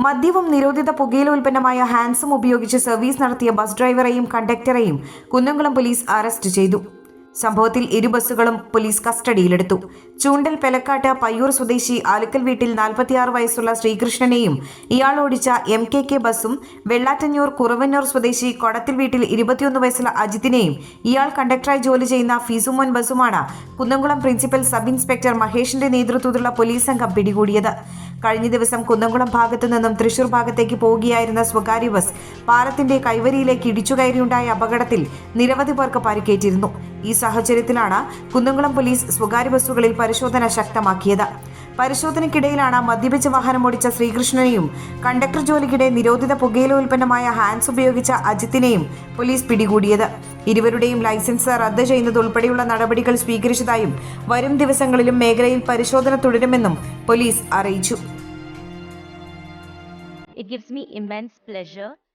മദ്യവും നിരോധിത പുകയില ഉൽപ്പന്നമായ ഹാൻസും ഉപയോഗിച്ച് സർവീസ് നടത്തിയ ബസ് ഡ്രൈവറെയും കണ്ടക്ടറെയും കുന്നംകുളം പോലീസ് അറസ്റ്റ് ചെയ്തു. സംഭവത്തിൽ ഇരു ബസ്സുകളും പോലീസ് കസ്റ്റഡിയിലെടുത്തു. ചൂണ്ടൽ പെലക്കാട്ട് പയ്യൂർ സ്വദേശി ആലുക്കൽ വീട്ടിൽ നാൽപ്പത്തിയാറ് വയസ്സുള്ള ശ്രീകൃഷ്ണനെയും ഇയാൾ ഓടിച്ച എം കെ കെ ബസ്സും വെള്ളാറ്റഞ്ഞൂർ കുറവന്നൂർ സ്വദേശി കൊടത്തിൽ വീട്ടിൽ ഇരുപത്തിയൊന്ന് വയസ്സുള്ള അജിത്തിനെയും ഇയാൾ കണ്ടക്ടറായി ജോലി ചെയ്യുന്ന ഫിസുമോൻ ബസ്സുമാണ് കുന്നംകുളം പ്രിൻസിപ്പൽ സബ് ഇൻസ്പെക്ടർ മഹേഷിന്റെ നേതൃത്വത്തിലുള്ള പോലീസ് സംഘം പിടികൂടിയത്. കഴിഞ്ഞ ദിവസം കുന്നംകുളം ഭാഗത്തു നിന്നും തൃശൂർ ഭാഗത്തേക്ക് പോവുകയായിരുന്ന സ്വകാര്യ ബസ് പാലത്തിന്റെ കൈവരിയിലേക്ക് ഇടിച്ചുകയറിയുണ്ടായ അപകടത്തിൽ നിരവധി പേർക്ക് പരിക്കേറ്റിരുന്നു. ഈ സാഹചര്യത്തിലാണ് കുന്നംകുളം പോലീസ് സ്വകാര്യ ബസ്സുകളിൽ പരിശോധന ശക്തമാക്കിയത്. പരിശോധനയ്ക്കിടയിലാണ് മദ്യപിച്ച വാഹനം ഓടിച്ച ശ്രീകൃഷ്ണനെയും കണ്ടക്ടർ ജോലിക്കിടെ നിരോധിത പുകയില ഉൽപ്പന്നമായ ഹാൻസ് ഉപയോഗിച്ച അജിത്തിനെയും പോലീസ് പിടികൂടിയത്. ഇരുവരുടെയും ലൈസൻസ് റദ്ദ് ചെയ്യുന്നത് ഉൾപ്പെടെയുള്ള നടപടികൾ സ്വീകരിച്ചതായും വരും ദിവസങ്ങളിലും മേഖലയിൽ പരിശോധന തുടരുമെന്നും പോലീസ് അറിയിച്ചു. It gives me immense pleasure